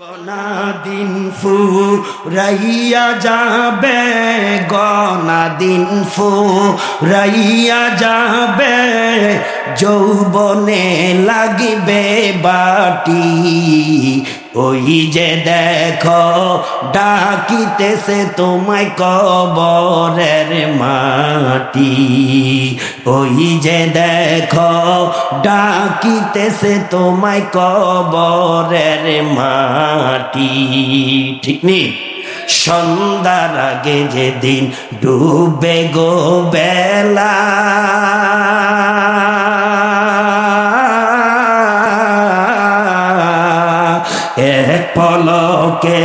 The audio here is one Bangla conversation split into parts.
গনা দিন ফুরাইয়া যাবে গনা দিন ফুরাইয়া যাবে। যৌবনে লাগিবে বাটি ওই যে দেখো, ডাকিতেছে তোমায় কবরের মাটি। ওই যে দেখো, ডাকিতেছে তোমায় কবরের মাটি। ঠিক নেই সন্ধ্যার আগে যেদিন ডুবে গো বেলা। পলকে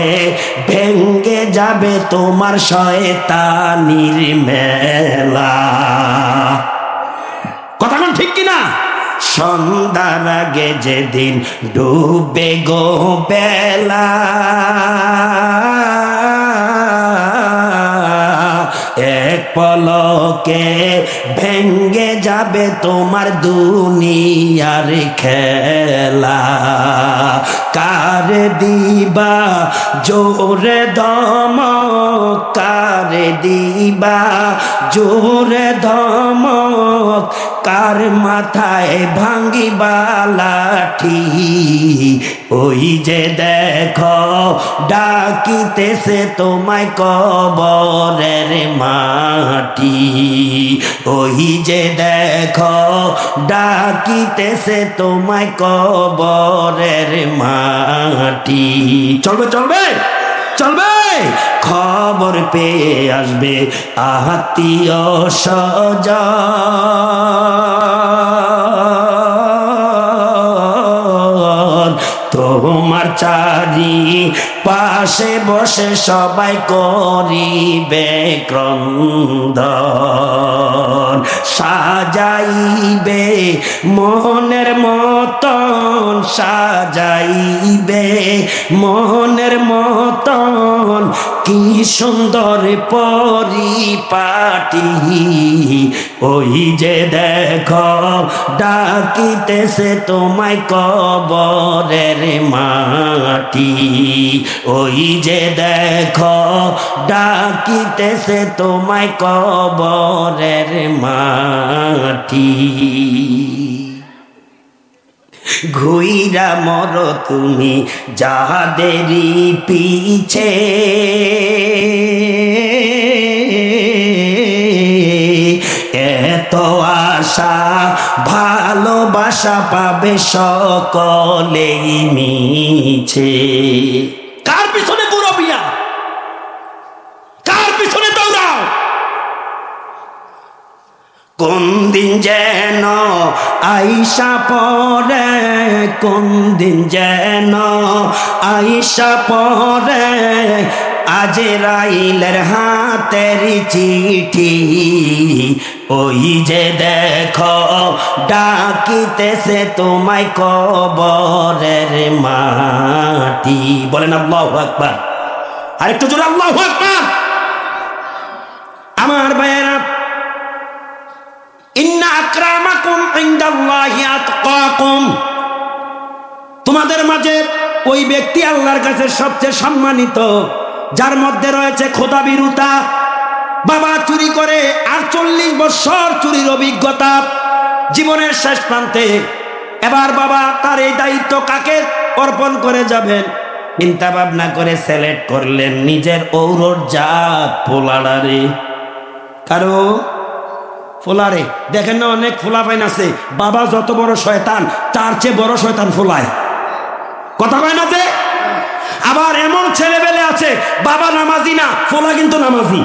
ভেঙ্গে যাবে তোমার শয়তানির মেলা। কথা কোন ঠিক কিনা? সন্ধ্যার আগে যেদিন ডুবে গো বেলা। পলকে ভেঙ্গে যাবে তোমার দুনিয়ার খেলা। কার দিবা? জোরে দম কার দিবা? জোরে দম কার মাথায় ভাঙ্গিবা লাঠি? ওই যে দেখো, ডাকিতেছে তোমায় কবরের মাটি। ওই যে দেখো, ডাকিতেছে তোমায় কবরের মাটি। চলবে চলবে? চলবে? খবর পেয়ে আসবে আত্মীয় স্বজন। তোমার চারি পাশে বসে সবাই করিবে ক্রন্দন। সাজাইবে মনের মতন, সাজাইবে মনের মতন। কি সুন্দর পরিপাটি। ওই যে দেখো, ডাকিতেছে তোমায় কবরের মাটি। ওই যে দেখো, ডাকিতেছে তোমায় কবরের মাটি। ঘুইরা মর তুমি যাহাদেরই পিছে। এত আশা, ভালোবাসা পাবে সকলেই মিছে। কার পিছনে পুরবিয়া কার পিছনে দৌড়াও? কোন দিন যেন আইসা পরে কোন দিন যেন? আইসা পরে আজরাইলের হাতের চিঠি। ওই যে দেখো, ডাকিতেছে তোমায় কবরের মাটি। বলেন আল্লাহ আকবার। আরেকটু জোরে আল্লাহ আকবার। আমার ভাইয়েরা তোমাদের মাঝে ওই ব্যক্তি আল্লাহর কাছে সবচেয়ে সম্মানিত, যার মধ্যে রয়েছে খোদা বিরুতা। বাবা চুরি করে আটচল্লিশ বছর চুরির অভিজ্ঞতা জীবনের শেষ প্রান্তে। এবার বাবা তার এই দায়িত্ব কাকে অর্পণ করে যাবেন? চিন্তা ভাবনা করে সিলেক্ট করলেন নিজের ঔরর জাত পোলাডারে। কারও ফোলারে। দেখেন না, অনেক ফোলা পাইন আছে। বাবা যত বড় শয়তান, তার চেয়ে বড় শয়তান ফোলায়। কথা কয় না যে? আবার এমন ছেলেবেলে আছে, বাবা নামাজি না, ফোলা কিন্তু নামাজি।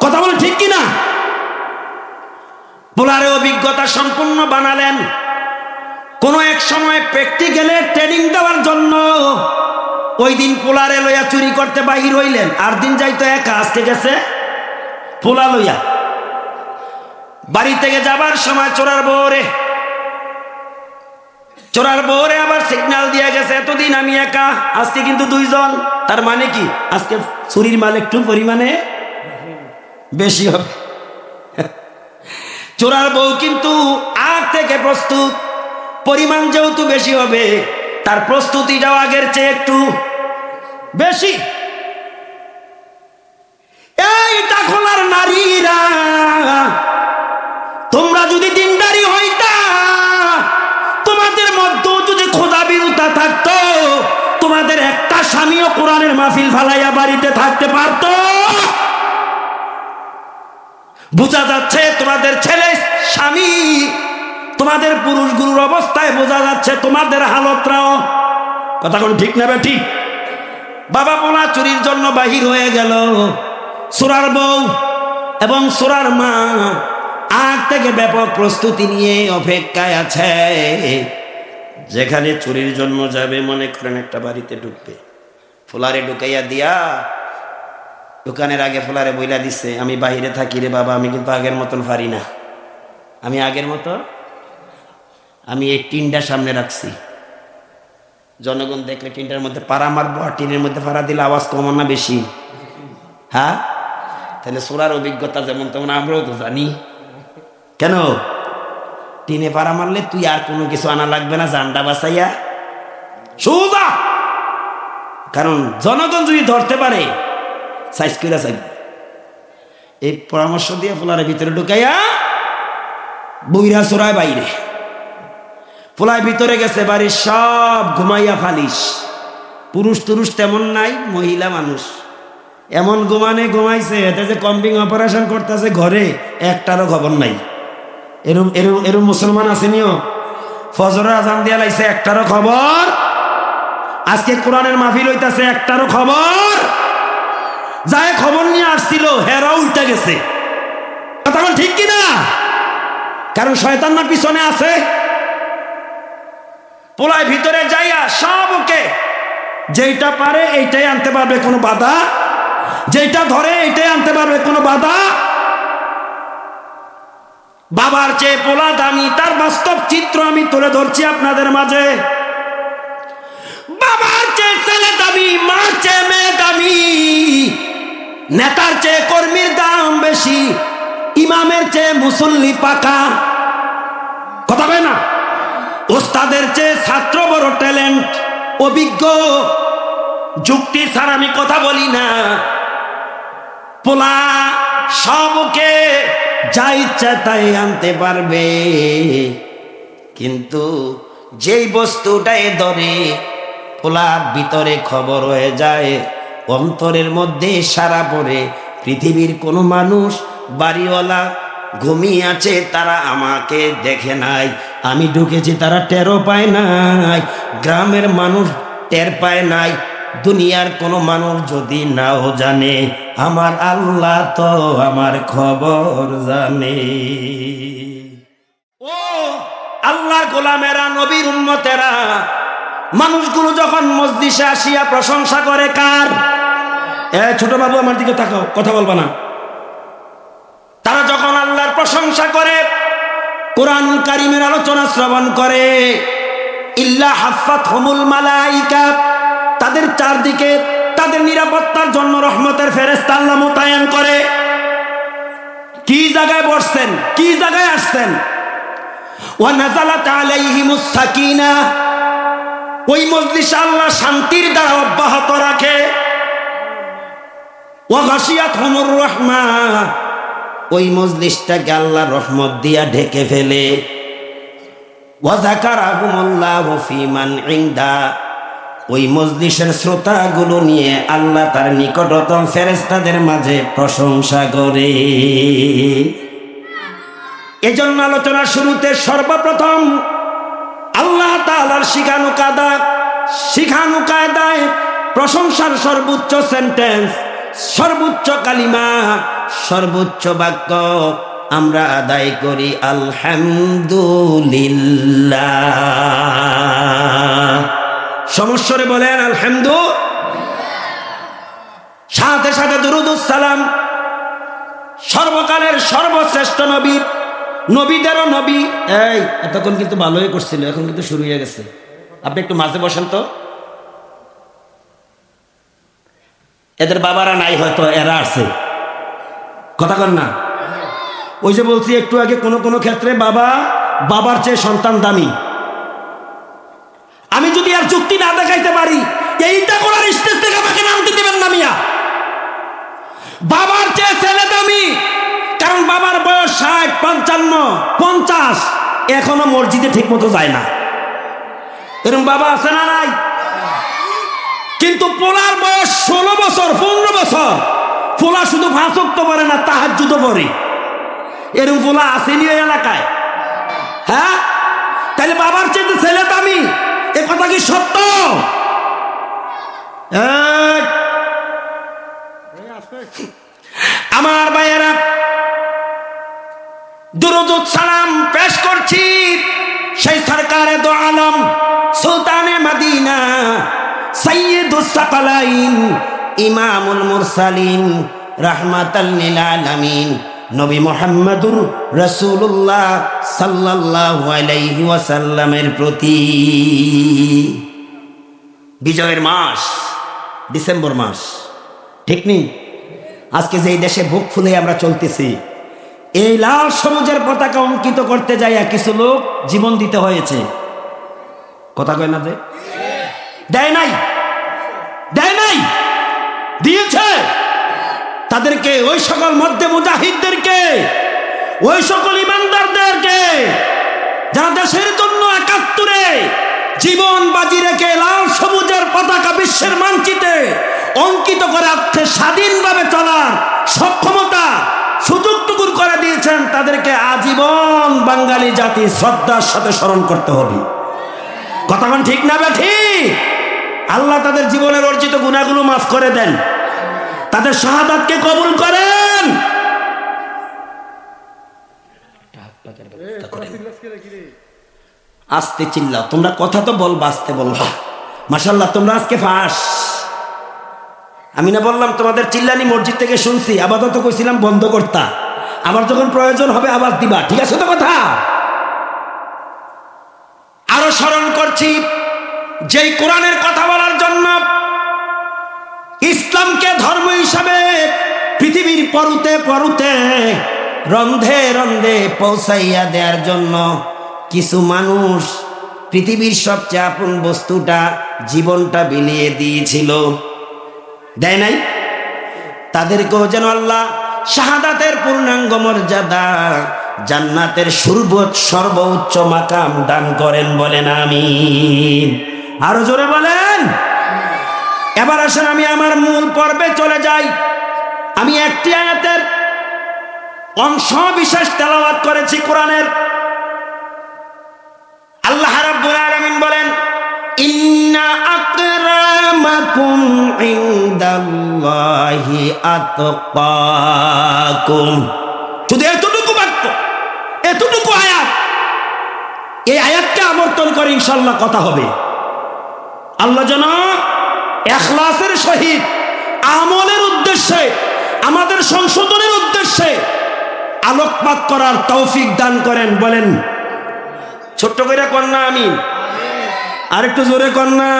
কথা বলে ঠিক কি না পোলারে অভিজ্ঞতা সম্পূর্ণ বানালেন। কোনো এক সময় প্র্যাকটিক্যালে ট্রেনিং দেওয়ার জন্য ওই দিন পোলারে লইয়া চুরি করতে বাহির হইলেন। আর দিন যাইতো একা, আজকে গেছে পোলা লইয়া। বাড়ি থেকে যাবার সময় চোরার বউরে চোরার বউরে আবার সিগন্যাল দিয়ে গেছে, এতদিন আমি একা, আজকে কিন্তু দুইজন। তার মানে কি? আজকে চুরির মাল একটু পরিমাণে বেশি হবে। চোরার বউ কিন্তু আগ থেকে প্রস্তুত, পরিমাণ যেহেতু বেশি হবে, তার প্রস্তুতিটাও আগের চেয়ে একটু বেশি। এই টাকলার নারীরা যদি দিনদারি হইতা, তোমাদের মধ্যেও যদি খোদা বিরুতা থাকতো, তোমাদের একটা স্বামীও কোরআনের মাহফিল ফালাইয়া বাড়িতে থাকতে পারতো। বোঝা যাচ্ছে তোমাদের ছেলে স্বামী, তোমাদের পুরুষ গুরুর অবস্থায় বোঝা যাচ্ছে তোমাদের হালতরাও। কথা কোন ঠিক নেবে ঠিক বাবা পোলা চুরির জন্য বাহির হয়ে গেল। সুরার বউ এবং সুরার মা আগ থেকে ব্যাপক প্রস্তুতি নিয়ে অপেক্ষায় আছে। যেখানে চুরির জন্য যাবে মনে করেন একটা বাড়িতে ঢুকবে। ফুলারে ঢুকাইয়া দিয়া, দোকানের আগে ফুলারে বইলা দিছে, আমি বাহিরে থাকি রে বাবা, আমি কিন্তু আগের মতন পারি না। আমি আগের মতো? আমি এই টিনটা সামনে রাখছি। জনগণ দেখলে টিনটার মধ্যে পাড়া মারবো, আর টিনের মধ্যে পাড়া দিলে আওয়াজ কমান না বেশি? হ্যাঁ? তাহলে সোরার অভিজ্ঞতা যেমন তেমন আমরাও তো জানি। কেন? টিনে পাড়া মারলে তুই আর কোনো কিছু আনা লাগবে না জান্ডা বাসাইয়া সোজা! কারণ জনগণ যদি ধরতে পারে সাইজ করে চাইব এই পরামর্শ দিয়ে ফোলারের ভিতরে ঢুকাইয়া বইরা চোরায় বাইরে। পোলায় ভিতরে গেছে, বাড়ির সব ঘুমাইয়া ফালিস পুরুষ টুরুষ তেমন নাই, মহিলা মানুষ। এমন ঘুমানে ঘুমাইছে, এতে যে কম্বিং অপারেশন করতেছে ঘরে, একটারও খবর নাই। এরম এরম এরম মুসলমান আসেনিও ফজরের আজান দিয়া লাইছে, একটারও খবর? আজকে কোরআনের মাহফিল হইতাছে, একটারও খবর? যায় খবর নিয়ে আসছিল হেরা উল্টা গেছে। কথা ঠিক কিনা? কারণ শয়তান না পিছনে আছে। পোলায় ভিতরে যাইয়া সব ওকে। যেইটা পারে এইটাই আনতে পারবে কোনো বাধা। যেইটা ধরে এইটাই আনতে পারবে কোনো বাধা। বাবার চেয়ে পোলা দামি, তার বাস্তব চিত্র আমি তুলে ধরছি আপনাদের মাঝে। বাবার চেয়ে ছেলে দামি, মার চেয়ে মেয়ে দামি, নেতার চেয়ে কর্মীর দাম বেশি, ইমামের চেয়ে মুসল্লি পাকা। কথা বলে না? ওস্তাদের চেয়ে ছাত্র বড় ট্যালেন্ট, অভিজ্ঞ। যুক্তি ছাড়া আমি কথা বলি না। পোলা সবকে যা ইচ্ছা তাই আনতে পারবে। কিন্তু যেই বস্তুটাই ধরে, পোলার ভিতরে খবর হয়ে যায়, অন্তরের মধ্যে সারা পড়ে, পৃথিবীর কোনো মানুষ, বাড়িওয়ালা ঘুমিয়ে আছে, তারা আমাকে দেখে নাই। আমি ঢুকেছি, তারা টেরও পায় নাই। গ্রামের মানুষ টের পায় নাই। দুনিয়ার কোনো মানুষ যদি নাও জানে, আমার আল্লাহ তো আমার খবর জানে। ও আল্লাহর গোলামেরা, নবীর উন্মতেরা মানুষগুলো যখন মসজিষে আসিয়া প্রশংসা করে কার? এ, ছোট বাবু, আমার দিকে তাকাও, কথা বলবা না। তারা যখন আল্লাহর প্রশংসা করে, কোরআন কারিমের আলোচনা শ্রবণ করে, ইল্লা হাফাত হমুল মালাইকা তাদের চারদিকে তাদের নিরাপত্তার জন্য রহমতের ফেরেস্তা আল্লাহ মোতায়েন করে। কি জায়গায় বসছেন? কি জায়গায় আসছেন? ওই মজলিসে আল্লাহ শান্তির দ্বারা অব্যাহত রাখে। রহমা। ওই মজলিসটাকে আল্লাহ রহমত দিয়া ঢেকে ফেলে। ওই মজলিসের শ্রোতাগুলো নিয়ে আল্লাহ তার নিকটতম ফেরেস্তাদের মাঝে প্রশংসা করে। এজন্য আলোচনার শুরুতে সর্বপ্রথম আল্লাহ তালার শিখানু কাদা শিখানু কায়দায় প্রশংসার সর্বোচ্চ সেন্টেন্স সর্বোচ্চ কালিমা, সর্বোচ্চ বাক্য আমরা আদায় করি, আলহামদুলিল্লাহ। সমস্যরে বলেন, আলহামদু সাথে সাথে দুরুদুসালাম সর্বকালের সর্বশ্রেষ্ঠ নবীর নবীদেরও নবী। এই, এতক্ষণ কিন্তু ভালোই করছিল, এখন কিন্তু শুরু হয়ে গেছে। আপনি একটু মাঝে বসেন তো। এদের বাবারা নাই হয়তো, এরা আছে। কথা কর না। ওই যে বলছি, একটু আগে কোনো কোনো ক্ষেত্রে বাবা, বাবার চেয়ে সন্তান দামি। আমি যদি আর যুক্তি না দেখাইতে পারি এইটা করার স্টেজ থেকে আমাকে নামতে দেবেন না মিয়া। বাবার চেয়ে ছেলে দামি, কারণ বাবার বয়স ষাট, পঞ্চান্ন, পঞ্চাশ, এখনও মসজিদে ঠিক মতো যায় না। এরকম বাবা আছে না নাই? কিন্তু পোলার বয়স ষোলো বছর, পনেরো বছর। পোলা শুধু ভাঁসক তো পারে না তাহার জুতো পরে এরকম পোলা আসেনি ওই এলাকায়? হ্যাঁ? তাহলে বাবার চেয়ে ছেলে দামি। এ কথা কি সত্য? আমার ভাইয়েরা, দুরুদুত সালাম পেশ করছি সেই সরকারে দো আলম সুলতানে মদিনা সৈয়দুস সাকালাইন ইমামুল মুরসালিন, রাহমাতাল লিল আলামিন। নবী মুহাম্মদুর রাসূলুল্লাহ সাল্লাল্লাহু আলাইহি প্রতি। বিজয়ের মাস, ডিসেম্বর মাস, ঠিক নেই আজকে যেই দেশে বুক ফুলে আমরা চলতেছি, এই লাল সবুজের পতাকা অঙ্কিত করতে যাইয়া কিছু লোক জীবন দিতে হয়েছে। কথা কয় না যে? দেয় নাই। দেয় নাই। দিয়েছে। তাদেরকে, ওই সকল মধ্যে মুজাহিদদেরকে, ওই সকল ইমানদারদেরকে, যারা দেশের জন্য একাত্তরে জীবন বাজি রেখে লাল সবুজের পতাকা বিশ্বের মানচিত্রে অঙ্কিত করে আত্মে স্বাধীনভাবে চলার সক্ষমতা সুযোগটুকুর করে দিয়েছেন, তাদেরকে আজীবন বাঙালি জাতি শ্রদ্ধার সাথে স্মরণ করতে হবে। কথাক্ষণ ঠিক না বে ঠিক? আল্লাহ তাদের জীবনের অর্জিত গুণাগুলো মাফ করে দেন। তাদের শাহাদাতকে কবুল করেন। আস্তে চিল্লাও, তোমরা কথা তো বলবা, আস্তে বলবা। মাসাল্লাহ তোমরা আজকে ফাঁস। আমি না বললাম, তোমাদের চিল্লানি মসজিদ থেকে শুনছি, আপাতত কইছিলাম বন্ধ করতা। আবার যখন প্রয়োজন হবে আবার দিবা, ঠিক আছে তো কথা? আরও স্মরণ করছি, যেই কোরআনের কথা বলার জন্য ইসলামকে ধর্ম হিসাবে পৃথিবীর পরুতে পরুতে রন্ধে রন্ধে পৌঁছাইয়া দেওয়ার জন্য কিছু মানুষ পৃথিবীর সবচেয়ে আপন বস্তুটা, জীবনটা বিলিয়ে দিয়েছিল। দেয় নাই? তাদেরকেও যেন আল্লাহ শাহাদাতের পূর্ণাঙ্গ মর্যাদা, জান্নাতের সর্বোচ্চ সর্বোচ্চ মাকাম দান করেন বলেন আমি আরও জোরে বলেন। এবার আসেন, আমি আমার মূল পর্বে চলে যাই। আমি একটি আয়াতের অংশ বিশেষ তেলাওয়াত করেছি কোরআনের। আল্লাহ রাব্বুল আলামিন বলেন, ইন্না আকরামাকুম ইনদাল্লাহি আতকাকুম। শুধু এতটুকু বাক্য, এতটুকু আয়াত। এই আয়াতকে আমর্তন করে ইনশাল্লাহ কথা হবে। আল্লাহ যেন এখলাসের সহিত আমলের উদ্দেশ্যে, আমাদের সংশোধনের উদ্দেশ্যে আলোকপাত করার তৌফিক দান করেন, বলেন, ছোট্ট করে কন্যা আমি আর একটু জোরে কন্যা।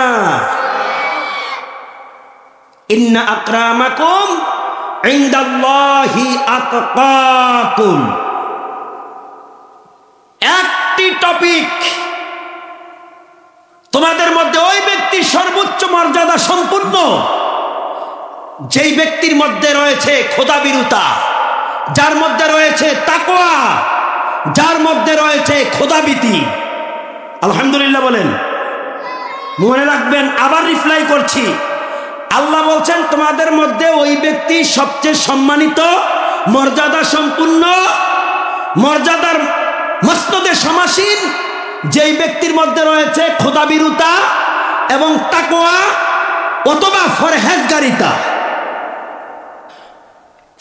ইন্না আকরামাকুম একটি টপিক তোমাদের মধ্যে ওই ব্যক্তি সর্বোচ্চ মর্যাদা সম্পূর্ণ। যেই ব্যক্তির মধ্যে রয়েছে খোদাবিরুতা, যার মধ্যে রয়েছে তাকোয়া যার মধ্যে রয়েছে খোদাবিতি আলহামদুলিল্লাহ বলেন। মনে রাখবেন, আবার রিপ্লাই করছি। আল্লাহ বলছেন, তোমাদের মধ্যে ওই ব্যক্তি সবচেয়ে সম্মানিত, মর্যাদা সম্পূর্ণ, মর্যাদার মস্তদে সমাসীন যেই ব্যক্তির মধ্যে রয়েছে খোদাবিরুতা এবং তাকোয়া অথবা ফরহেজগারিতা।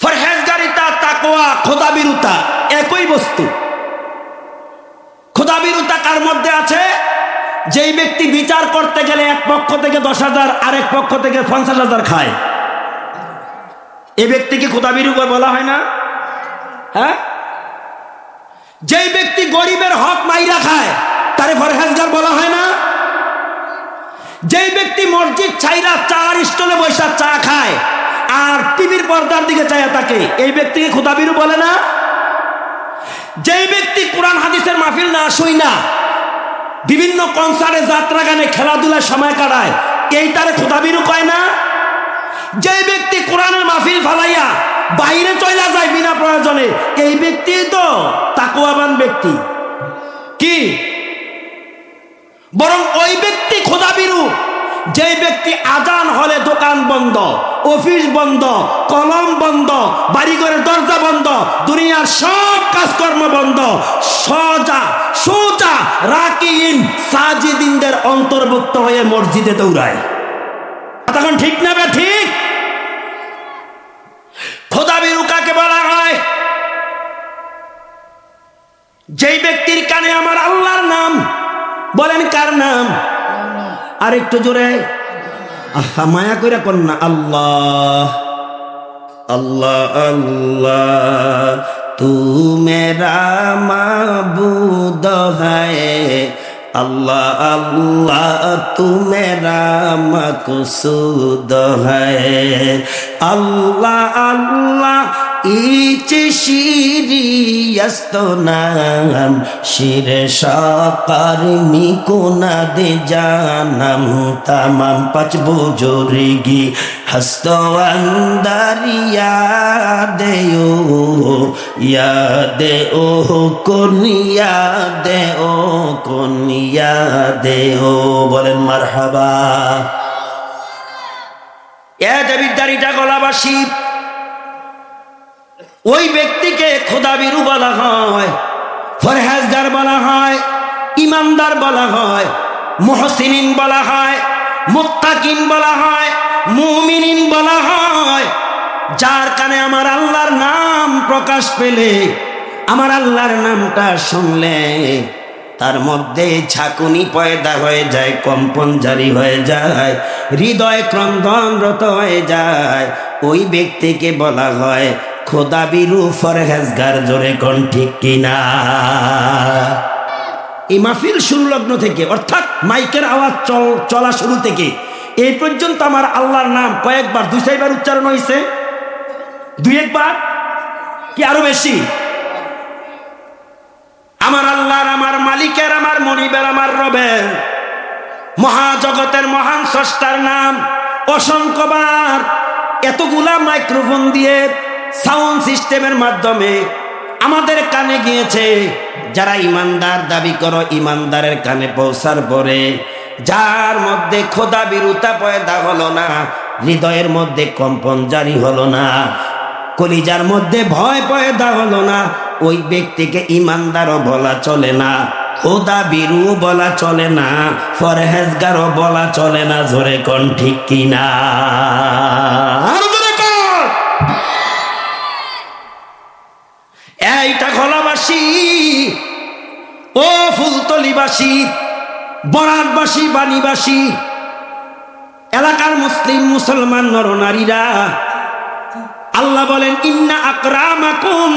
ফরহেজগারিতা তাকোয়া খোদাবিরুতা একই বস্তু। খোদাবিরুতা কার মধ্যে আছে? যেই ব্যক্তি বিচার করতে গেলে এক পক্ষ থেকে দশ হাজার, আরেক পক্ষ থেকে পঞ্চাশ হাজার খায়। এই ব্যক্তিকে খোদাবিরু বলা হয় না? হ্যাঁ? যেই ব্যক্তি গরিবের হক মাইরা খায় তারে ফরহেজগার বলা হয় না। যেই ব্যক্তি মসজিদ ছাইরা চার স্টলে বৈশা চা খায় আর টিভির পর্দার দিকে চায় তাকে, এই ব্যক্তিকে খুদাবিরু বলে না? যেই ব্যক্তি কোরআন হাদিসের মাহফিল না শুই না, বিভিন্ন কনসার্টে যাত্রা গানে খেলাধুলার সময় কাটায়, এই তারে খুদাবিরু কয় না? যেই ব্যক্তি কোরআনের মাহফিল ফালাইয়া বাইরে চলে যায় বিনা প্রয়োজনে, এই ব্যক্তি তো তাকুয়াবান ব্যক্তি। কি? বরং ওই ব্যক্তি খোদাবিরু যে ব্যক্তি আজান হলে দোকান বন্ধ, অফিস বন্ধ, কলম বন্ধ, বাড়িঘরের দরজা বন্ধ, দুনিয়ার সব কাজকর্ম বন্ধ, সজা, সোজা রাকিন সাজিদিনদের অন্তর্ভুক্ত হয়ে মসজিদে দৌড়ায়। তখন ঠিক না বে ঠিক? খোদাবিরু কাকে বলা হয়? যেই ব্যক্তির কানে আমার আল্লাহর নাম বলেন কার নাম? আর একটু জোরে। আহা, মায়া কইরা কর না, আল্লাহ। আল্লাহ আল্লাহ তু মেরা মাবুদ হায়। আল্লাহ আল্লাহ তু মেরা মকসুদ হায়। আল্লাহ আল্লাহ ইচ শিরিয়স্ত নাম শিরে সাকার মিকোনা দে জানাম, তামাম পাঁচ বুজুর্গি হস্ত আন্দারিয়া দে ও ইয়া দে ও কোনিয়া দে ও কোনিয়া দে ও বলেন মারহাবা। এ দেবীর গলাবাসী ওই ব্যক্তিকে খোদাবিরু বলা হয়, ফরহাজগার বলা হয়, ইমানদার বলা হয়, মহসিনিন বলা হয়, মুত্তাকিন বলা হয়, মুমিনিন বলা হয়। যার কানে আমার আল্লাহর নাম প্রকাশ পেলে, আমার আল্লাহর নামটা শুনলে, তার মধ্যে ঝাঁকুনি পয়দা হয়ে যায়, কম্পন জারি হয়ে যায়, হৃদয় ক্রন্দনরত হয়ে যায়। ওই ব্যক্তিকে বলা হয় খোদা বিরু ফরহেজগার, জোরে কোন ঠিক কিনা? এই মাহফিল শুরু লগ্ন থেকে, অর্থাৎ মাইকের আওয়াজ চল, চলা শুরু থেকে, এই পর্যন্ত আমার আল্লাহর নাম কয়েকবার, দুই চারবার উচ্চারণ হয়েছে। দুই একবার? কি আরও বেশি? আমার আল্লাহর, আমার মালিকের, আমার মনিবের, আমার রবের, মহাজগতের মহান স্রষ্টার নাম অসংখ্যবার, এতগুলা মাইক্রোফোন দিয়ে সাউন্ড সিস্টেমের মাধ্যমে আমাদের কানে গিয়েছে, যারা ইমানদার দাবি করো, ইমানদারের কানে পৌঁছার পরে, যার মধ্যে খোদা বিরুতা পয়দা হলো না, হৃদয়ের মধ্যে কম্পন জারি হলো না, কলিজার মধ্যে ভয় পয়দা হলো না, ওই ব্যক্তিকে ইমানদারও বলা চলে না, খোদা বিরু বলা চলে না, ফরহেজগারও বলা চলে না, জোরে কোন ঠিক কিনা? এইটা খোলাবাসী ও ফুলতলিবাসী বরাকবাসী বাণীবাসী, এলাকার মুসলিম মুসলমান নরনারীরা আল্লাহ বলেন, ইন্না আকরামাকুম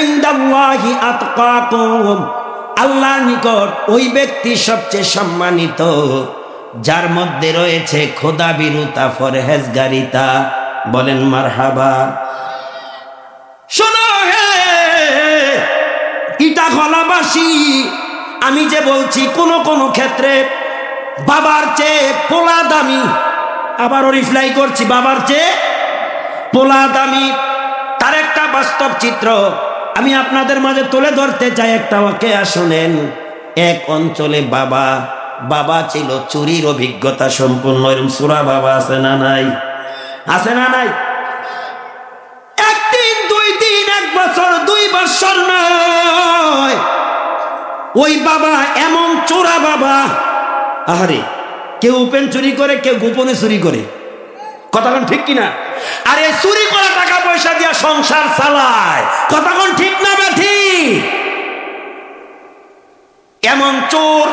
ইনদাল্লাহি আতকাকুম। আল্লাহর নিকট ওই ব্যক্তি সবচেয়ে সম্মানিত, যার মধ্যে রয়েছে খোদা বিরুতা, ফরহেজগারিতা। বলেন, মারহাবা। শোনো ইটা আমি যে বলছি কোন কোন ক্ষেত্রে বাবার চেয়ে পোলা দামি আবারও রিপ্লাই করছি, বাবার চেয়ে পোলা দামি, তার একটা বাস্তব চিত্র। আমি আপনাদের মাঝে তুলে ধরতে চাই একটা ওকে শুনেন, এক অঞ্চলে বাবা বাবা ছিল চুরির অভিজ্ঞতা সম্পূর্ণ এরকম সুরা বাবা আছে না নাই? আছে না নাই? একদিন, দুই দিন, এক বছর, দুই বছর নয় ওই বাবা এমন চোরা বাবা। আহারে, কেউ উপেন চুরি করে, কেউ গোপনে চুরি করে। কথাক্ষণ ঠিক কিনা? আর, চুরি করা টাকা পয়সা দিয়া সংসার চালায়। কথাক্ষণ ঠিক না বা এমন চোর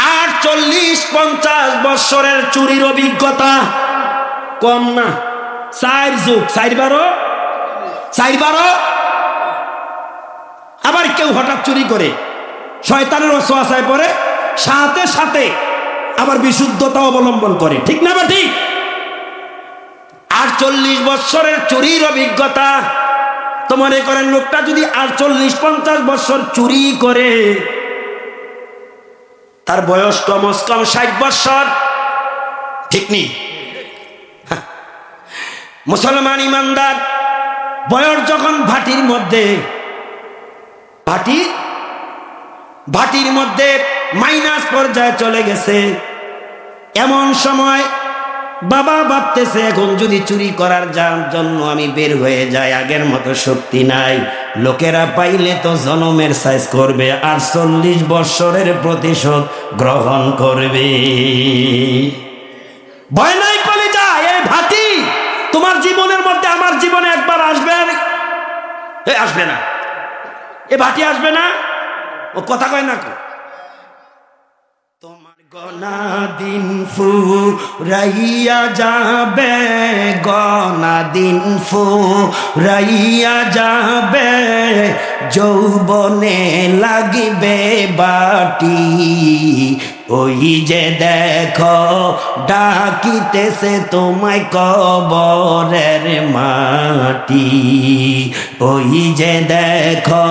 আটচল্লিশ পঞ্চাশ বৎসরের চুরির অভিজ্ঞতা কম না। চার যুগ, চার বারো? চার বারো? আবার কেউ হঠাৎ চুরি করে। শয়তানের অসহায় পরে সাথে সাথে আবার বিশুদ্ধতা অবলম্বন করে। ঠিক না বা ঠিক? আটচল্লিশ বৎসরের চুরির অভিজ্ঞতা। তো মনে করেন লোকটা যদি আটচল্লিশ পঞ্চাশ বৎসর চুরি করে, তার বয়স কমস কম ষাট বৎসর। ঠিক নেই মুসলমান ইমানদার, বয়স যখন ভাটির মধ্যে ভাটি, ভাটির মধ্যে মাইনাস পর্যায়ে চলে গেছে। এমন সময় বাবা ভাবতেছে, এখন যদি চুরি করার জন্য আমি বের হয়ে যাই, আগের মতো শক্তি নাই। লোকেরা পাইলে তো জনমের সাইজ করবে, আর চল্লিশ বৎসরের প্রতিশোধ গ্রহণ করবে। ভয় নাই কলে যায় এই ভাতি তোমার জীবনের মধ্যে আমার জীবনে একবার আসবে এ, আসবে না। এ ভাটি আসবে না? ও কথা কয় না কো। তোমার গনা দিন ফু রাইয়া যাবে গনা দিন ফু রাইয়া যাবে, যৌবনে লাগিবে বাটি। ওই যে দেখো, ডাকিতেছে তোমায় কবরের মাটি। ওই যে দেখো,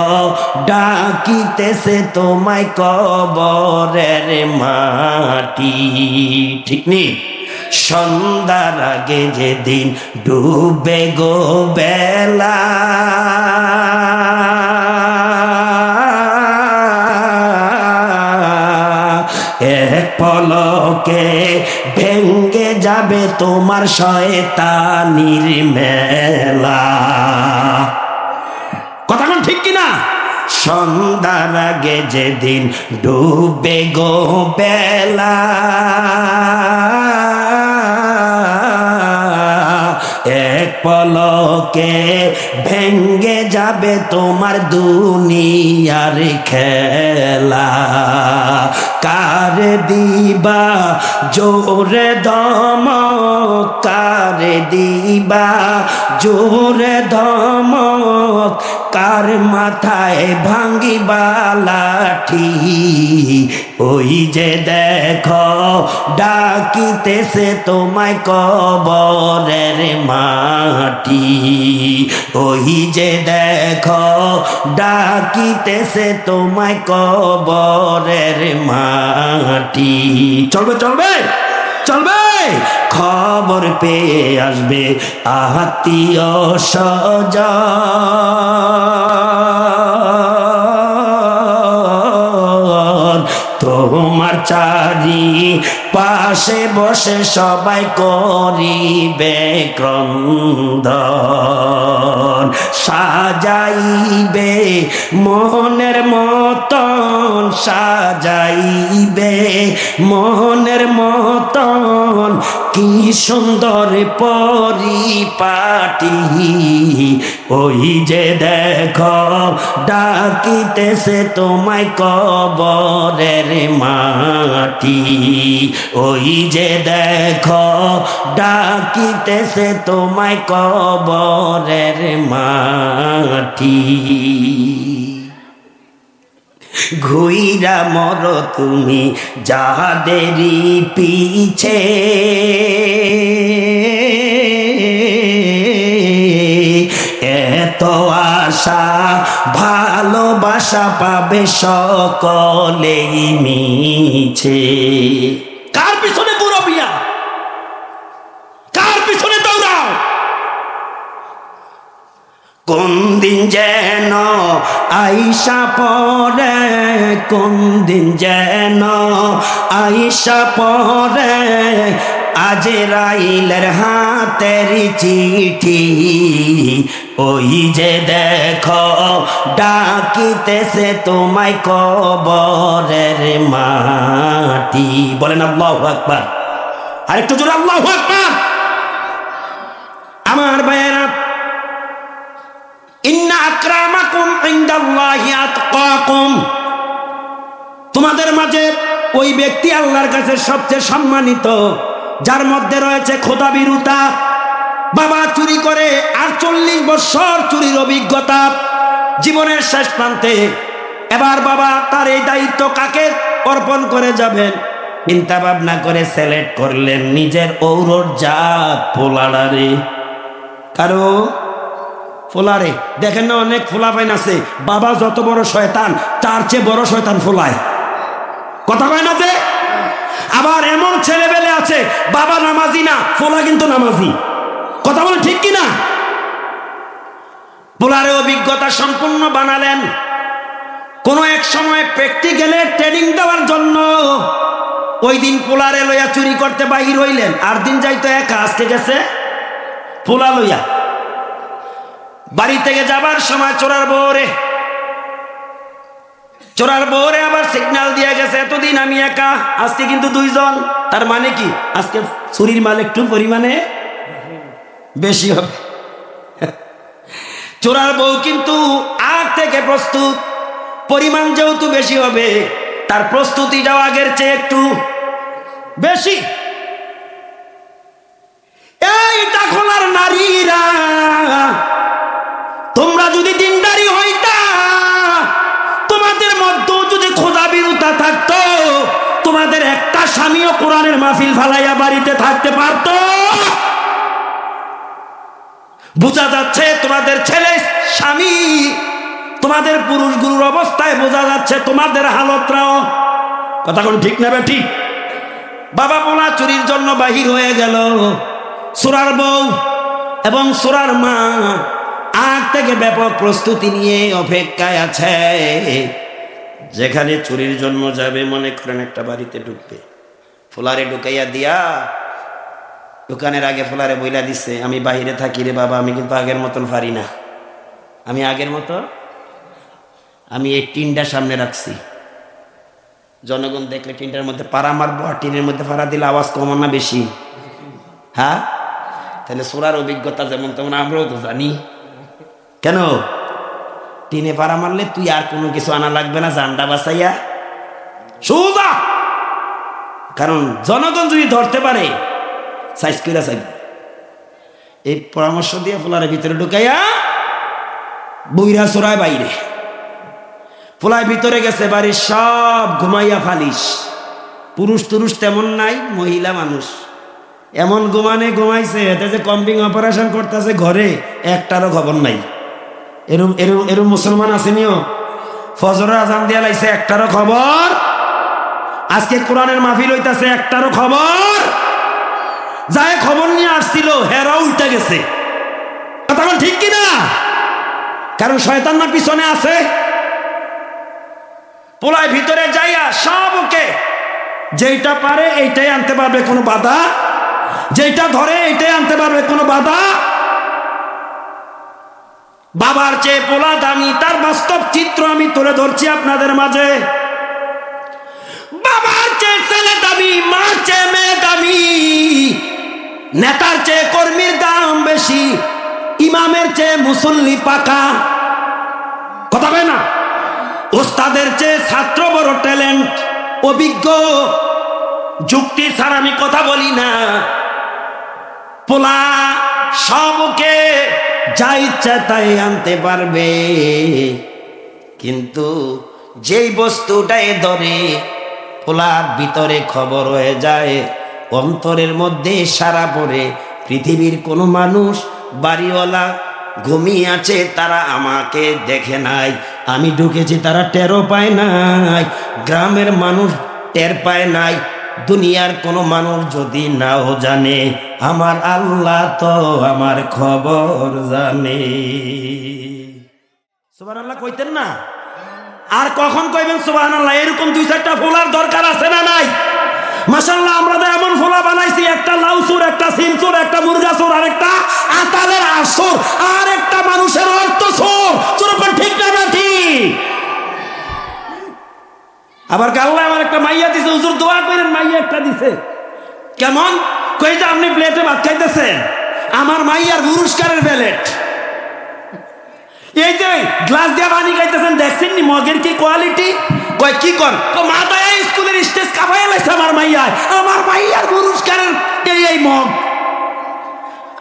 ডাকিতেছে তোমায় কবরের মাটি। ঠিক নেই সন্ধ্যার আগে যেদিন ডুবে গো বেলা পলকে ভেঙ্গে যাবে তোমার শয়তানির মেলা। কথা কোন ঠিক কিনা? সন্ধ্যার আগে যেদিন ডুবে গো বেলা এক পলকে ভেঙ্গে যাবে তোমার দুনিয়ার খেলা। কার দিবা জোরে দম কার দিবা জোরে ধমক, কার মাথায় ভাঙ্গিবা লাঠি ওই যে দেখো, ডাকিতেছে তোমায় কবরের মাটি। ওই যে দেখো, ডাকিতেছে তোমায় কবরের মাটি। চলবে চলবে চলবে। খবর পেয়ে আসবে আত্মীয় স্বজন। চারি পাশে বসে সবাই করিবে ক্রন্দন। সাজাইবে মোহনের মতন সাজাইবে মোহনের মতন কি সুন্দর পরিপাটি। ওই যে দেখো, ডাকিতেছে তোমায় কবরের মাটি। ওই যে দেখো, ডাকিতেছে তোমায় কবরের মাটি। ঘুইরা মর তুমি যাদেরই পিছে। এত আশা ভালোবাসা পাবে সকলেই মিছে। কার পিছনে পুরো বিয়া কার পিছনে দৌড়াও কোন দিন যেন আইসা পরে কোন দিন যেন আইসা পরে আজরাইলের হাতের চিঠি, ওই যে দেখো, ডাকিতেছে তোমায় কবরের মাটি। বলেন আল্লাহ আকবার। আরেকটু জোরে, আল্লাহ আকবার। আমার ভাইয়েরা আকরামাকুম ইনদাল্লাহি আতকাকুম। তোমাদের মাঝে ওই ব্যক্তি আল্লাহর কাছে সবচেয়ে সম্মানিত, যার মধ্যে রয়েছে খোদা বিরুতা। বাবা চুরি করে আর চল্লিশ বছর চুরির অভিজ্ঞতা জীবনের শেষ প্রান্তে। এবার বাবা তার এই দায়িত্ব কাকে অর্পণ করে যাবেন? চিন্তা ভাবনা করে সিলেক্ট করলেন নিজের ঔরর জাত পোলাডারে। কারও ফোলারে। দেখেন না, অনেক ফোলা পাইন আছে। বাবা যত বড় শয়তান, তার চেয়ে বড় শয়তান ফোলায়। কথা কয় না যে? আবার এমন ছেলেবেলে আছে, বাবা নামাজি না, ফোলা কিন্তু নামাজি। কথা বলে ঠিক কিনা? পোলারে অভিজ্ঞতা সম্পূর্ণ বানালেন। কোনো এক সময় প্র্যাকটিক্যালে ট্রেনিং দেওয়ার জন্য ওই দিন পোলারে লইয়া চুরি করতে বাহির হইলেন। আর দিন যাইতো একা, আজকে গেছে পোলা লইয়া। বাড়ি থেকে যাবার সময় চোরার বউরে চোরার বউরে আবার সিগন্যাল দিয়ে গেছে, এতদিন আমি একা, আজকে কিন্তু দুইজন। তার মানে কি? আজকে চুরির মাল একটু পরিমাণে বেশি হবে। চোরার বউ কিন্তু আগ থেকে প্রস্তুত, পরিমাণ যেহেতু বেশি হবে, তার প্রস্তুতিটাও আগের চেয়ে একটু বেশি। এই খোলার নারীরা যদি দিনদারি হইতা, তোমাদের মধ্যেও যদি খোদা বিরুদ্ধা থাকতো, তোমাদের একটা স্বামীও কোরআনের মাহফিল ফালাইয়া বাড়িতে থাকতে পারতো। বোঝা যাচ্ছে তোমাদের ছেলে স্বামী, তোমাদের পুরুষ গুরুর অবস্থায় বোঝা যাচ্ছে তোমাদের হালতরাও। কথা কোন ঠিক নেবে ঠিক বাবা পোলা চুরির জন্য বাহির হয়ে গেল। সুরার বউ এবং সুরার মা আগ থেকে ব্যাপক প্রস্তুতি নিয়ে অপেক্ষায় আছে। যেখানে চুরির জন্ম যাবে মনে করেন একটা বাড়িতে ঢুকবে। ফুলারে ঢুকাইয়া দিয়া, দোকানের আগে ফোলারে বইলা দিছে, আমি বাহিরে থাকি রে বাবা, আমি কিন্তু আগের মতন পারি না। আমি আগের মতো? আমি এই টিনটা সামনে রাখছি। জনগণ দেখলে টিনটার মধ্যে পাড়া মারবো, আর টিনের মধ্যে পাড়া দিলে আওয়াজ কমান না বেশি? হ্যাঁ? তাহলে সোরার অভিজ্ঞতা যেমন তেমন আমরাও তো জানি। কেন? টিনে পাড়া মারলে তুই আর কোনো কিছু আনা লাগবে না জান্ডা বাসাইয়া সোজা! কারণ জনগণ যদি ধরতে পারে সাইজ কইরা চাইব এই পরামর্শ দিয়ে ফুলার ভিতরে ঢুকাইয়া বইরা চোরায় বাইরে। ফোলায় ভিতরে গেছে, বাড়ির সব ঘুমাইয়া ফালিস পুরুষ টুরুষ তেমন নাই, মহিলা মানুষ। এমন ঘুমানে ঘুমাইছে, এতে যে কম্বিং অপারেশন করতেছে ঘরে, একটারও খবর নাই। এরম এরম এরম মুসলমান আসেনিও ফজরের আজান দিয়া লাইছে, একটারও খবর? আজকে কোরআনের মাহফিল হইতাছে, একটারও খবর? যায় খবর নিয়ে আসছিল হেরা উল্টে গেছে। বল ঠিক কিনা? কারণ শয়তান না পিছনে আছে। পোলায় ভিতরে যাইয়া সব ওকে। যেইটা পারে এইটাই আনতে পারবে কোনো বাধা। যেইটা ধরে এইটাই আনতে পারবে কোনো বাধা। বাবার চেয়ে পোলা দামি, তার বাস্তব চিত্র আমি তুলে ধরছি আপনাদের মাঝে। বাবার চেয়ে ছেলে দামি, মার চেয়ে মেয়ে দামি, নেতার চেয়ে কর্মীর দাম বেশি, ইমামের চেয়ে মুসল্লি পাকা। কথা বলে না? ওস্তাদের চেয়ে ছাত্র বড় ট্যালেন্ট, অভিজ্ঞ। যুক্তি ছাড়া আমি কথা বলি না। পোলা সবকে যা ইচ্ছা তাই আনতে পারবে। কিন্তু যেই বস্তুটাই ধরে, পোলার ভিতরে খবর হয়ে যায়, অন্তরের মধ্যে সারা পড়ে, পৃথিবীর কোনো মানুষ, বাড়িওয়ালা ঘুমিয়ে আছে, তারা আমাকে দেখে নাই। আমি ঢুকেছি, তারা টেরও পায় নাই। গ্রামের মানুষ টের পায় নাই। দুনিয়ার কোনো মানুষ যদি নাও জানে, আমার আল্লাহ তো আমার খবর জানে। সুবাহ আল্লাহ কইতেন না? আর কখন কইবেন সুবাহ আল্লাহ এরকম দুই চারটা ফোলার দরকার আছে না নাই? মাসাল্লাহ আমরা তো এমন ফোলা বানাইছি, একটা লাউসুর একটা সিমসুর একটা মুরগা সুর আর একটা আতালের আসর আর একটা মানুষের অর্থ সুর চোরপন ঠিক না ঠিক? আবার গাল্লা আমার একটা মাইয়া দিছে? হুজুর দোয়া করেন, মাইয়া একটা দিছে। কেমন? কই যে আপনি প্লেটে ভাত খাইতেছেন? আমার মাইয়ার পুরস্কারের প্লেট। এই যে গ্লাস দিয়ে পানি খাইতেছেন, দেখছেন নি মগের কি কোয়ালিটি? কয়, কি কর? তো মা দয়া স্কুলের স্টেজ কাপাই লাইছে আমার মাইয়ায়। আমার মাইয়ার পুরস্কারের এই মগ।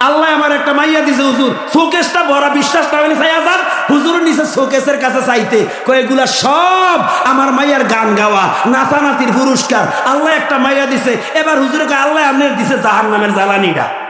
আল্লাহ আমার একটা মাইয়া দিছে, হুজুর। শোকেসটা ভরা বিশ্বাসটা হলে চাই আজান হুজুরের নিচে শোকেসের কাছে চাইতে। কয়েকগুলা সব আমার মাইয়ার গান গাওয়া, নাচানাচির পুরস্কার। আল্লাহ একটা মাইয়া দিছে। এবার হুজুরকে আল্লাহ আপনার দিছে জাহান নামের জ্বালানিটা।